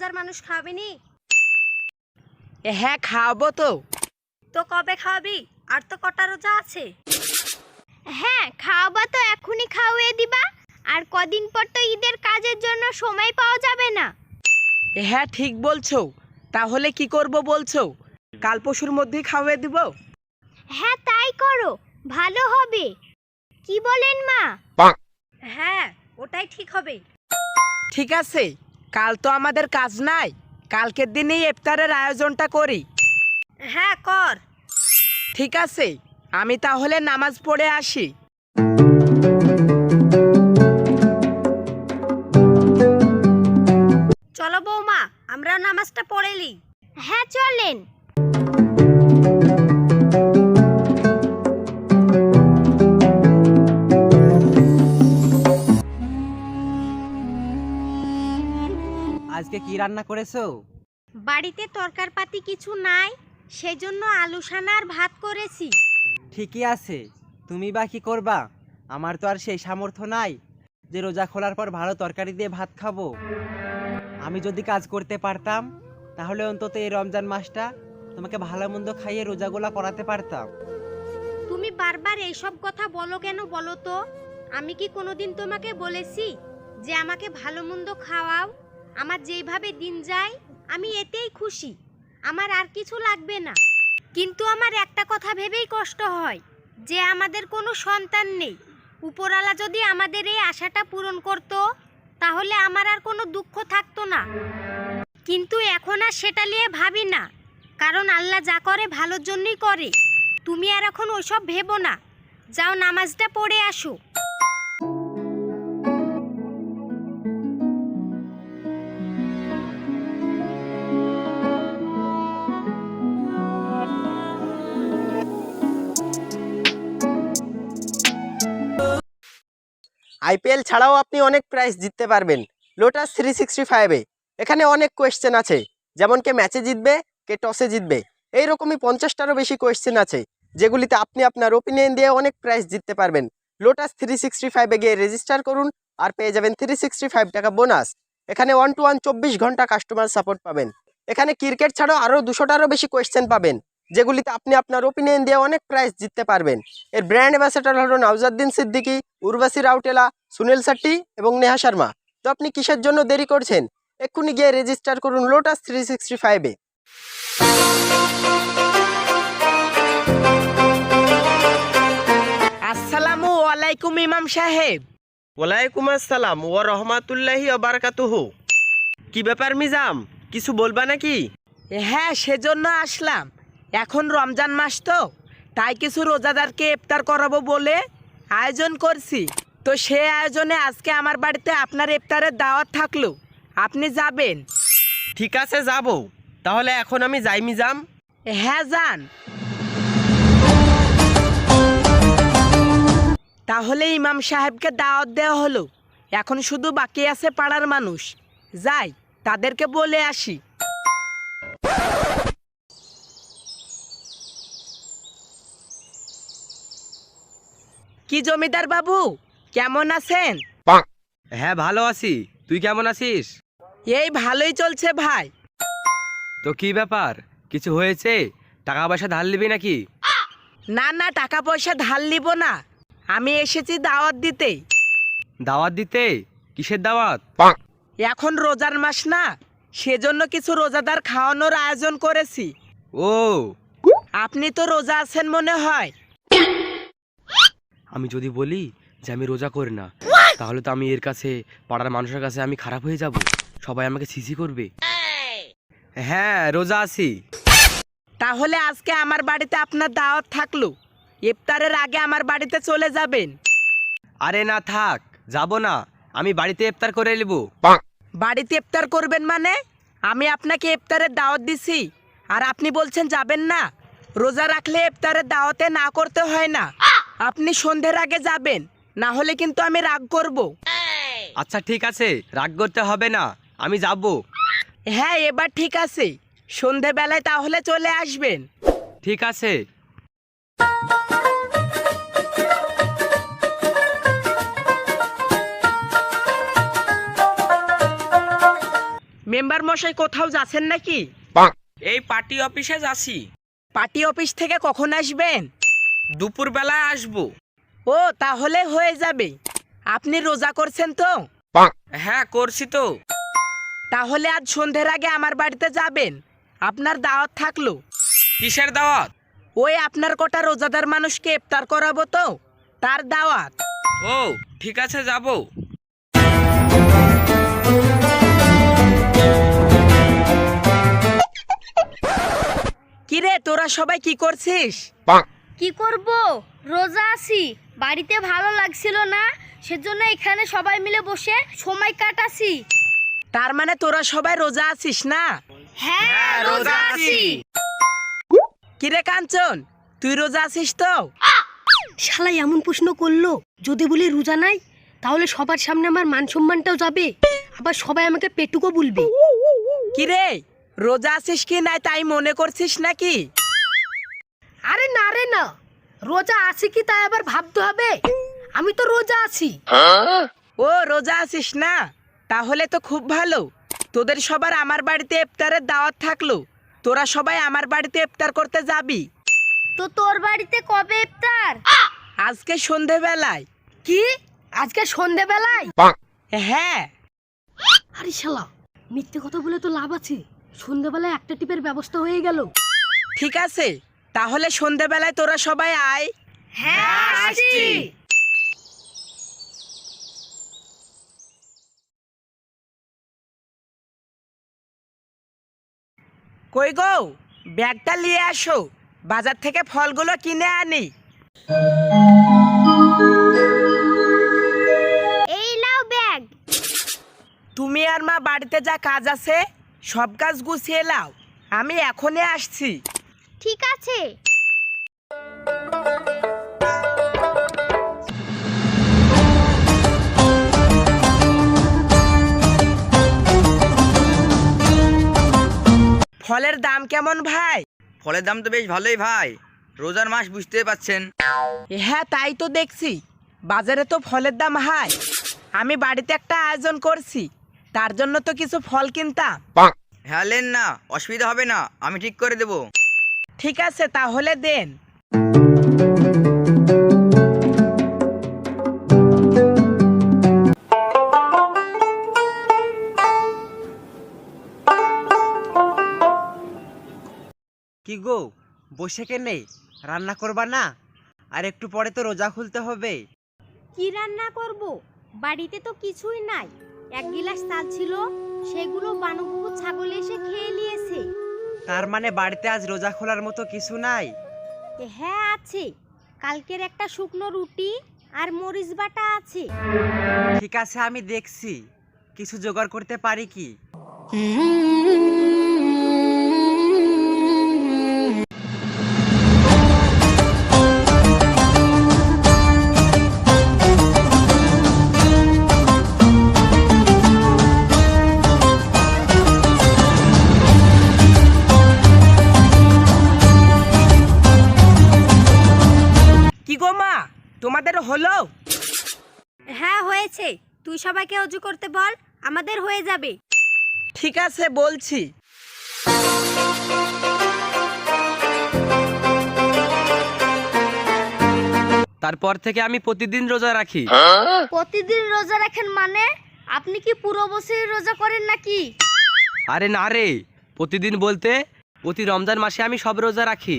রোজার মানুষ খাওয়াবি নি হ্যাঁ খাওয়াবো তো। তো কবে খাওয়াবি? আর তো কটা রোজা আছে। হ্যাঁ খাওয়াবা তো এখনই খাওয়িয়ে দিবা। আর কদিন পর তো ঈদের কাজের জন্য সময় পাওয়া যাবে না। হ্যাঁ ঠিক বলছো। তাহলে কি করব বলছো? কাল পরশুর মধ্যেই খাওয়াই দিব? হ্যাঁ তাই করো। ভালো হবে। কি বলেন মা? হ্যাঁ ওটাই ঠিক হবে। ঠিক আছে। কাল তো আমাদের কাজ নাই। কালকের দিনেই ইফতারের আয়োজনটা করি। হ্যাঁ কর। ঠিক আছে আমি তাহলে নামাজ পড়ে আসি। চলো বৌমা আমরা নামাজটা পড়েলি হ্যাঁ চলেন। আজকে কি রান্না করেছ? বাড়িতে তরকারপাতি কিছু নাই সেজন্য আলু সানা আর ভাত করেছি। ঠিকই আছে। তুমি বা কি করবা? আমার তো আর সেই সামর্থ্য নাই যে রোজা খোলার পর ভালো তরকারি দিয়ে ভাত খাব। আমি যদি কাজ করতে পারতাম তাহলে অন্তত এই রমজান মাসটা তোমাকে ভালো মন্দ খাইয়ে রোজাগুলা করাতে পারতাম। তুমি বারবার এইসব কথা বলো কেন বলো তো? আমি কি কোনোদিন তোমাকে বলেছি যে আমাকে ভালো মন্দ খাওয়াও? আমার যেইভাবে দিন যায়, আমি এতেই খুশি। আমার আর কিছু লাগবে না। কিন্তু আমার একটা কথা ভেবেই কষ্ট হয়, যে আমাদের কোনো সন্তান নেই। উপরালা যদি আমাদের এই আশাটা পূরণ করত, তাহলে আমার আর কোনো দুঃখ থাকতো না। কিন্তু এখন আর সেটা নিয়ে ভাবি না, কারণ আল্লাহ যা করে ভালোর জন্যই করে। তুমি আর এখন ওইসব ভেবো না। যাও নামাজটা পড়ে আসো। আইপিএল ছাড়াও আপনি অনেক প্রাইজ জিততে পারবেন। লোটাস থ্রি সিক্সটি ফাইভে এখানে অনেক কোয়েশ্চেন আছে। যেমন কে ম্যাচে জিতবে, কে টসে জিতবে। এইরকমই পঞ্চাশটারও বেশি কোয়েশ্চেন আছে, যেগুলিতে আপনি আপনার ওপিনিয়ন দিয়ে অনেক প্রাইজ জিততে পারবেন। লোটাস থ্রি সিক্সটি ফাইভে গিয়ে রেজিস্টার করুন আর পেয়ে যাবেন থ্রি সিক্সটি ফাইভ টাকা বোনাস এখানে ওয়ান টু ওয়ান চব্বিশ ঘণ্টা কাস্টমার সাপোর্ট পাবেন। এখানে ক্রিকেট ছাড়াও আরও দুশোটারও বেশি কোয়েশ্চেন পাবেন। যেগুলিতে আপনি আপনার ওপিনিয়ন দিয়ে অনেক প্রাইজ জিততে পারবেন। এর ব্র্যান্ড অ্যাম্বাসেডর হলো নওজাদ্দিন সিদ্দিকী উর্বাসী রাউটেলা সুনীল শেট্টি এবং নেহা শর্মা। তো আপনি কিসের জন্য দেরি করছেন? এক্ষুনি গিয়ে রেজিস্টার করুন লোটাস থ্রি সিক্সটি ফাইভে আসসালামু আলাইকুম ইমাম সাহেব। ওয়ালাইকুম আসসালাম ও রহমাতুল্লাহি অবারকাতুহু কি ব্যাপার মিজাম কিছু বলবা নাকি? হ্যাঁ সেজন্য আসলাম। এখন রমজান মাস তো তাই কিছু রোজাদারকে ইফতার করাবো বলে আয়োজন করছি। তো সে আয়োজনে আজকে আমার বাড়িতে আপনার ইফতারের দাওয়াত থাকল। আপনি যাবেন? ঠিক আছে যাব। তাহলে এখন আমি যাই মিজাম হ্যাঁ যান। তাহলে ইমাম সাহেবকে দাওয়াত দেওয়া হলো। এখন শুধু বাকি আছে পাড়ার মানুষ। যাই তাদেরকে বলে আসি। কি জমিদার বাবু? কেমন আছেন? হ্যাঁ ভালো আছি। তুই কেমন আছিস? এই ভালোই চলছে ভাই। তো কি ব্যাপার? কিছু হয়েছে? টাকা পয়সা ধার নিবি নাকি? না না টাকা পয়সা ধার নিব না। আমি এসেছি দাওয়াত দিতে। দাওয়াত দিতে? কিসের দাওয়াত? এখন রোজার মাস না সেজন্য কিছু রোজাদার খাওয়ানোর আয়োজন করেছি। ও। আপনি তো রোজা আছেন মনে হয়? আমি যদি বলি যে আমি রোজা করি না তাহলে তো আমি এর কাছে পাড়ার মানুষের কাছে আমি খারাপ হয়ে যাব। সবাই আমাকে সিসি করবে। হ্যাঁ রোজা আছি। তাহলে আজকে আমার বাড়িতে আপনার দাওয়াত থাকল। ইফতারের আগে আমার বাড়িতে চলে যাবেন। আরে না থাক যাব না। আমি বাড়িতে ইফতার করে নেব। বাড়িতে ইফতার করবেন মানে? আমি আপনাকে ইফতারের দাওয়াত দিছি। আর আপনি বলছেন যাবেন না। রোজা রাখলে ইফতারের দাওয়াতে না করতে হয় না। আপনি সন্ধ্যের আগে যাবেন না হলে কিন্তু আমি রাগ করব। আচ্ছা ঠিক আছে রাগ করতে হবে না আমি যাব। হ্যাঁ এবার ঠিক আছে সন্ধেবেলায় তাহলে চলে আসবেন। ঠিক আছে। মেম্বার মশাই কোথাও যাচ্ছেন নাকি? এই পার্টি অফিসে যাচ্ছি। পার্টি অফিস থেকে কখন আসবেন? দুপুরবেলায় আসব। ও তাহলে হয়ে যাবে। আপনি রোজা করছেন তো? হ্যাঁ করছি তো। তাহলে আজ সন্ধ্যের আগে আমার বাড়িতে যাবেন। আপনার দাওয়াত থাকল। কিসের দাওয়াত? ওই আপনার কটা রোজাদার মানুষকে ইফতার করাবো তো? তার দাওয়াত। ও ঠিক আছে যাব। কিরে তোরা সবাই কি করছিস? কি করব? রোজা আছি। বাড়িতে ভালো লাগছিল না সেজন্য এখানে সবাই মিলে বসে সময় কাটাছি। তার মানে তোরা সবাই রোজা আছিস না? হ্যাঁ রোজা আছি। কিরে কাঞ্চন তুই রোজা আছিস তো? শালা এমন প্রশ্ন করল যদি বলি রোজা নাই তাহলে সবার সামনে আমার মান সম্মানটাও যাবে। আবার সবাই আমাকে পেটুকো বলবে। কিরে রোজা আছিস কি নাই তাই মনে করছিস নাকি? আরে না। রোজা আছে কি তাই আবার ভাবতে হবে? আমি তো রোজা আছি। ও রোজা আছিস না? তাহলে তো খুব ভালো। তোদের সবার আমার বাড়িতে ইফতারের দাওয়াত থাকল। তোরা সবাই আমার বাড়িতে ইফতার করতে যাবি। তো তোর বাড়িতে কবে ইফতার? আজকে সন্ধেবেলায়। কি? আজকে সন্ধেবেলায়? হ্যাঁ। আরে শালা মিথ্যে কথা বলে তো লাভ আছে। সন্ধেবেলায় একটা টিপের ব্যবস্থা হয়ে গেল। ঠিক আছে। তাহলে সন্ধেবেলায় তোরা সবাই আয়। হ্যাঁ আসছি। কই গো ব্যাগটা নিয়ে আসো। বাজার থেকে ফলগুলো কিনে আনি। এই নাও ব্যাগ। তুমি আর মা বাড়িতে যা কাজ আছে সব কাজ গুছিয়ে লাও আমি এখনই আসছি। ঠিক আছে। ফলের দাম কেমন ভাই? ফলের দাম তো বেশ ভালোই ভাই। রোজার মাস বুঝতে পাচ্ছেন। হ্যাঁ তাই তো দেখছি। বাজারে তো ফলের দাম হাই। আমি বাড়িতে একটা আয়োজন করছি। তার জন্য তো কিছু ফল কিনতাম। হ্যাঁ লেন না অসুবিধা হবে না। আমি ঠিক করে দেবো। ঠিক আছে তাহলে দেন। কি গো বসে কেনে? রান্না করবা না? আর একটু পরে তো রোজা খুলতে হবে। কি রান্না করব? বাড়িতে তো কিছুই নাই। এক গিলাস চাল ছিল সেগুলো বানুবু ছাগল এসে তার মানে বাড়িতে আজ রোজা খোলার মতো কিছু নাই? হ্যাঁ আছে। কালকের একটা শুকনো রুটি আর মরিচ বাটা আছে। ঠিক আছে আমি দেখছি। কিছু জোগাড় করতে পারি কি? মা তোমাদের হলো? হ্যাঁ হয়েছে। তুই সবাইকে অজু করতে বল আমাদের হয়ে যাবে। ঠিক আছে বলছি। তারপর থেকে আমি প্রতিদিন রোজা রাখি। প্রতিদিন রোজা রাখেন মানে? আপনি কি পুরো বছর রোজা করেন নাকি? আরে না রে প্রতিদিন বলতে প্রতি রমজান মাসে আমি সব রোজা রাখি।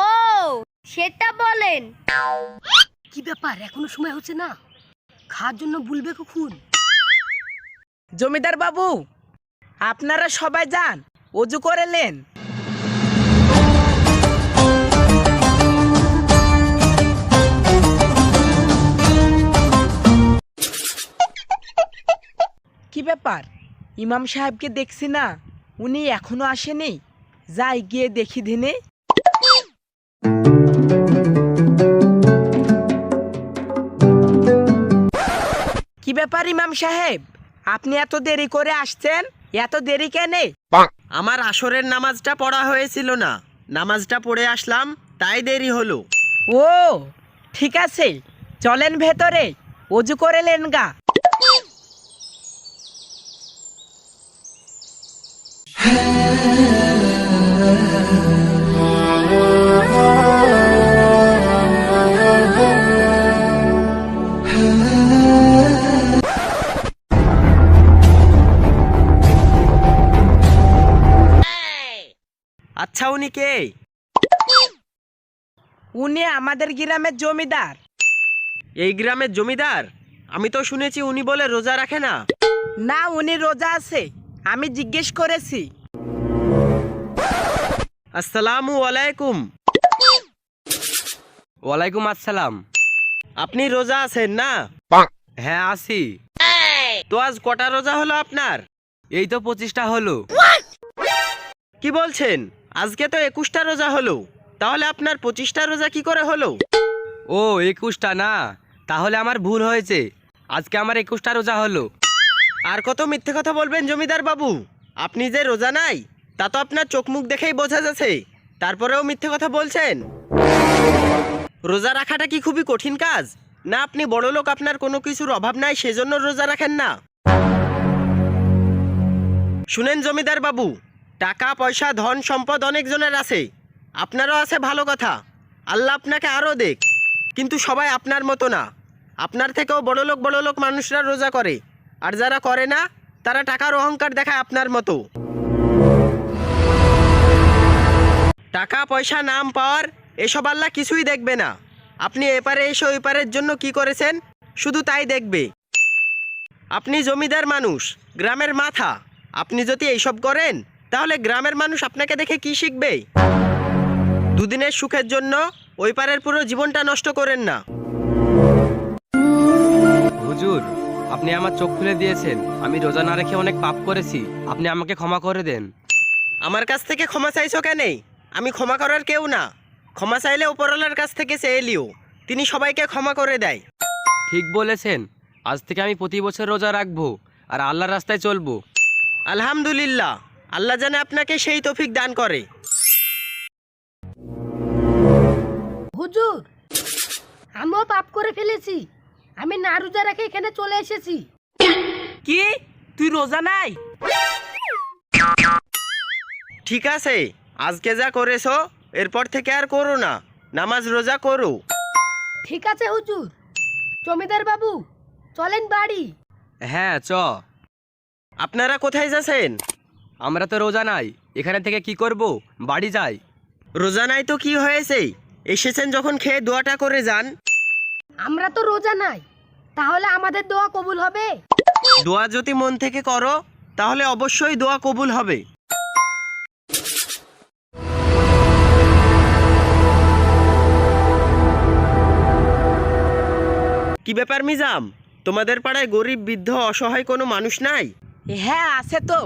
ও সেটা বলেন। কি ব্যাপার? এখনও সময় হচ্ছে না। খাওয়ার জন্য বলবে কখন? জমিদার বাবু আপনারা সবাই যান অজু করে নেন। কি ব্যাপার? ইমাম সাহেবকে দেখছি না উনি এখনও আসেনি। যাই গিয়ে দেখি দিনে। কি ব্যাপার ইমাম সাহেব? আপনি এত দেরি করে আসছেন? এত দেরি কেনে? আমার আসরের নামাজটা পড়া হয়েছিল না। নামাজটা পড়ে আসলাম তাই দেরি হলো। ও ঠিক আছে। চলেন ভেতরে। অজু করে লেন গা। উনি কে? উনি আমাদের গ্রামের জমিদার। এই গ্রামের জমিদার? আমি তো শুনেছি উনি বলে রোজা রাখে না। না উনি রোজা আছে। আমি জিজ্ঞেস করেছি। আসসালামু আলাইকুম। ওয়ালাইকুম আসসালাম। আপনি রোজা আছেন না? হ্যাঁ আছি। তো আজ কটা রোজা হলো আপনার? এই তো পঁচিশটা হলো। কি বলছেন? আজকে তো একুশটা রোজা হলো। তাহলে আপনার পঁচিশটা রোজা কি করে হলো? ও একুশটা না। তাহলে আমার ভুল হয়েছে। আজকে আমার একুশটা রোজা হলো। আর কত মিথ্যে কথা বলবেন জমিদার বাবু? আপনি যে রোজা নাই তা তো আপনার চোখ মুখ দেখেই বোঝা যাচ্ছে। তারপরেও মিথ্যে কথা বলছেন? রোজা রাখাটা কি খুবই কঠিন কাজ? না আপনি বড় লোক আপনার কোনো কিছুর অভাব নাই সেজন্য রোজা রাখেন না। শুনেন জমিদার বাবু টাকা পয়সা ধন সম্পদ অনেকজনের আছে। আপনারও আছে ভালো কথা। আল্লাহ আপনাকে আরও দেখ। কিন্তু সবাই আপনার মতো না। আপনার থেকেও বড় লোক বড় লোক মানুষরা রোজা করে। আর যারা করে না, তারা টাকার অহংকার দেখায় আপনার মতো। টাকা পয়সা নাম, পাওয়ার, এসব আল্লাহ কিছুই দেখবে না। আপনি এপারে এসে ওই পারের জন্য কি করেছেন? শুধু তাই দেখবে। আপনি জমিদার মানুষ, গ্রামের মাথা। আপনি যদি এইসব করেন তাহলে গ্রামের মানুষ আপনাকে দেখে কি শিখবে? দুদিনের সুখের জন্য ওই পারের পুরো জীবনটা নষ্ট করেন না। হুজুর আপনি আমার চোখ খুলে দিয়েছেন। আমি রোজা না রেখে অনেক পাপ করেছি। আপনি আমাকে ক্ষমা করে দেন। আমার কাছ থেকে ক্ষমা চাইছো কেন? আমি ক্ষমা করার কেউ না। ক্ষমা চাইলে উপরওয়ালার কাছ থেকে চেয়ে লিও তিনি সবাইকে ক্ষমা করে দেয়। ঠিক বলেছেন। আজ থেকে আমি প্রতি বছর রোজা রাখব আর আল্লাহর রাস্তায় চলবো। আলহামদুলিল্লাহ। আল্লাহ জানে আপনাকে সেই তৌফিক দান করে। হুজুর আমিও পাপ করে ফেলেছি। আমি না রোজা রেখে এখানে চলে এসেছি। কি? তুই রোজা নাই? ঠিক আছে আজকে যা করেছ এরপর থেকে আর করো না নামাজ রোজা করো। ঠিক আছে হুজুর। জমিদার বাবু চলেন বাড়ি। হ্যাঁ চ। আপনারা কোথায় যাচ্ছেন? আমরা তো রোজা নাই এখানে থেকে কি করব? বাড়ি যাই। রোজা নাই তো কি হয়েছে? এসেছেন যখন খেয়ে দোয়াটা করে যান। আমরা তো রোজা নাই তাহলে আমাদের দোয়া কবুল হবে? দোয়া যদি মন থেকে করো তাহলে অবশ্যই দোয়া কবুল হবে। কি ব্যাপার মিজাম? তোমাদের পাড়ায় গরিব বৃদ্ধ অসহায় কোনো মানুষ নাই? হ্যাঁ আছে তো।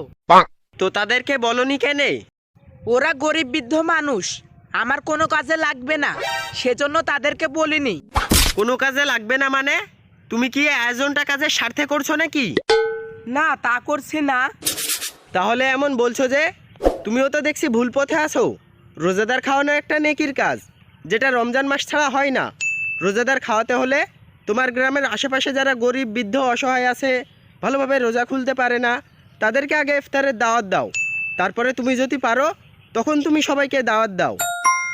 তো তাদেরকে বলনি কেনে? ওরা গরিব বৃদ্ধ মানুষ। আমার কোনো কাজে লাগবে না। সেজন্য তাদেরকে বলিনি। কোনো কাজে লাগবে না মানে? তুমি কি এই আয়োজনটা কাজের স্বার্থে করছ নাকি? না তা করছি না। তাহলে এমন বলছো যে তুমিও তো দেখছি ভুল পথে আছো। রোজাদার খাওয়ানো একটা নেকির কাজ যেটা রমজান মাস ছাড়া হয় না। রোজাদার খাওয়াতে হলে তোমার গ্রামের আশেপাশে যারা গরিব বৃদ্ধ অসহায় আছে ভালোভাবে রোজা খুলতে পারে না। তাদেরকে আগে ইফতারের দাওয়াত দাও। তারপরে তুমি যদি পারো তখন তুমি সবাইকে দাওয়াত দাও।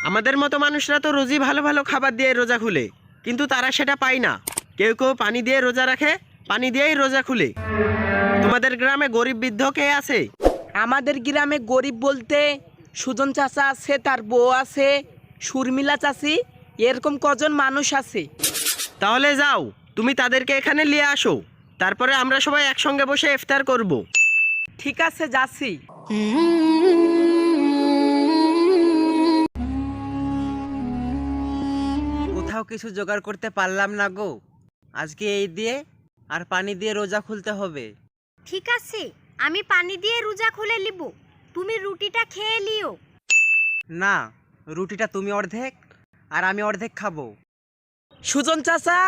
আমাদের মতো মানুষরা তো রোজই ভালো ভালো খাবার দিয়ে রোজা খুলে কিন্তু তারা সেটা পায় না। কেউ কেউ পানি দিয়ে রোজা রাখে পানি দিয়েই রোজা খুলে। তোমাদের গ্রামে গরিব বৃদ্ধ কে আছে? আমাদের গ্রামে গরিব বলতে সুজন চাচা আছে তার বউ আছে সুরমিলা চাচি এরকম কজন মানুষ আছে। তাহলে যাও তুমি তাদেরকে এখানে নিয়ে আসো। তারপরে আমরা সবাই একসঙ্গে বসে ইফতার করব। ঠিক আছে যাচ্ছি। কোথাও কিছু জোগাড় করতে পারলাম না গো। আজকে এই দিয়ে আর পানি দিয়ে রোজা খুলতে হবে। ঠিক আছে আমি পানি দিয়ে রোজা খুলে নিব। তুমি রুটিটা খেয়ে লিও না রুটিটা তুমি অর্ধেক আর আমি অর্ধেক খাব। সুজন চাচা?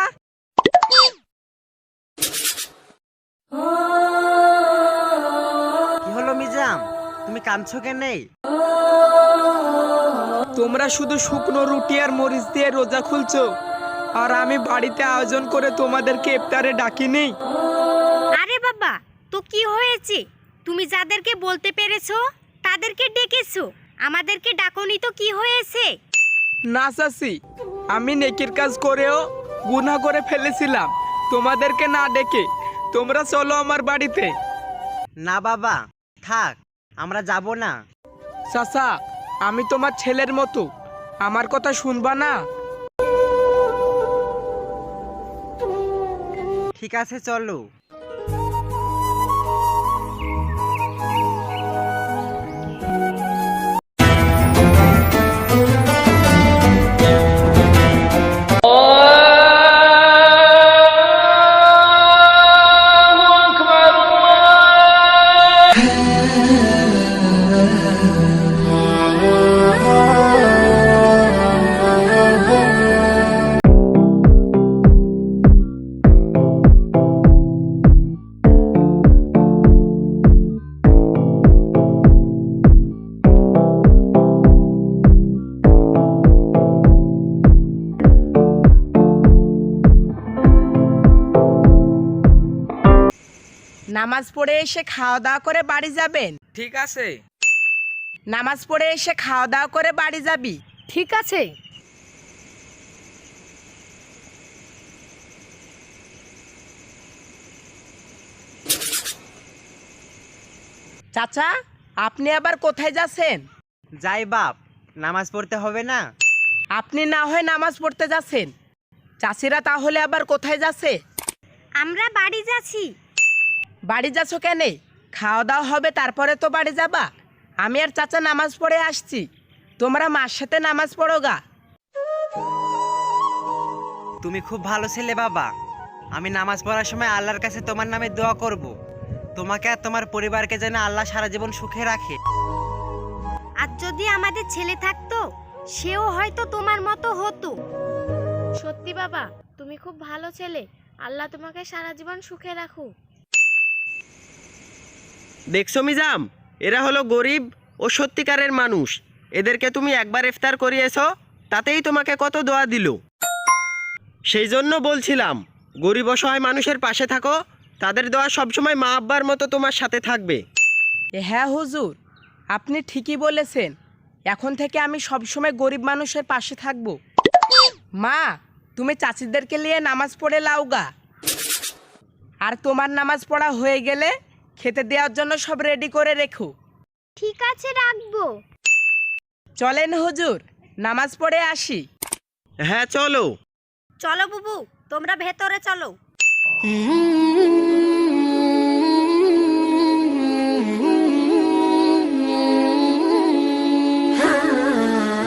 তুমি কাঁদছো কেনে? তোমরা শুধু শুকনো রুটি আর মরিচ দিয়ে রোজা খুলছো আর আমি বাড়িতে আয়োজন করে তোমাদেরকে ইফতারে ডাকিনি। আরে বাবা তো কি হয়েছে? তুমি যাদেরকে বলতে পেরেছ তাদেরকে ডেকেছো। আমাদেরকে ডাকনি তো কি হয়েছে? না চাচি আমি নেকির কাজ করেও গুনাহ করে ফেলেছিলাম। তোমাদেরকে না ডেকে তোমরা চলো আমার বাড়িতে। না বাবা থাক। আমরা যাব না। চাচা আমি তোমার ছেলের মতো। আমার কথা শুনবা না? ঠিক আছে চলো। নামাজ পড়ে এসে খাওয়া দাওয়া করে বাড়ি যাবেন? ঠিক আছে। নামাজ পড়ে এসে খাওয়া দাওয়া করে বাড়ি যাবি? ঠিক আছে। চাচা আপনি আবার কোথায় যাচ্ছেন? যাই বাপ নামাজ পড়তে হবে না। আপনি না হয় নামাজ পড়তে যাচ্ছেন। চাষিরা তাহলে আবার কোথায় যাচ্ছে? আমরা বাড়ি যাচ্ছি। বাড়ি যাচ্ছ কেন? খাওয়া দাওয়া হবে তারপরে তো বাড়ি যাবা। আমি আর চাচা নামাজ পড়ে আসছি। তোমরা মার সাথে নামাজ পড়ো গা। তুমি খুব ভালো ছেলে বাবা। আমি নামাজ পড়ার সময় আল্লাহর কাছে তোমার নামে দোয়া করব। তোমাকে আর তোমার পরিবারকে যেন আল্লাহ সারা জীবন সুখে রাখে। আর যদি আমাদের ছেলে থাকতো সেও হয়তো তোমার মতো হতো। সত্যি বাবা তুমি খুব ভালো ছেলে। আল্লাহ তোমাকে সারা জীবন সুখে রাখুক। দেখছ মিজাম? এরা হলো গরিব ও সত্যিকারের মানুষ। এদেরকে তুমি একবার ইফতার করিয়েছো, তাতেই তোমাকে কত দোয়া দিল। সেই জন্য বলছিলাম, গরিব অসহায় মানুষের পাশে থাকো, তাদের দোয়া সবসময় মা আব্বার মতো তোমার সাথে থাকবে। হ্যাঁ হুজুর, আপনি ঠিকই বলেছেন। এখন থেকে আমি সবসময় গরিব মানুষের পাশে থাকব। মা, তুমি চাচিদেরকে নিয়ে নামাজ পড়ে লাউগা আর তোমার নামাজ পড়া হয়ে গেলে খেতে দেওয়ার জন্য সব রেডি করে রেখো। ঠিক আছে রাখব। চলেন হুজুর নামাজ পড়ে আসি। হ্যাঁ চলো। চলো বুবু তোমরা ভেতরে চলো।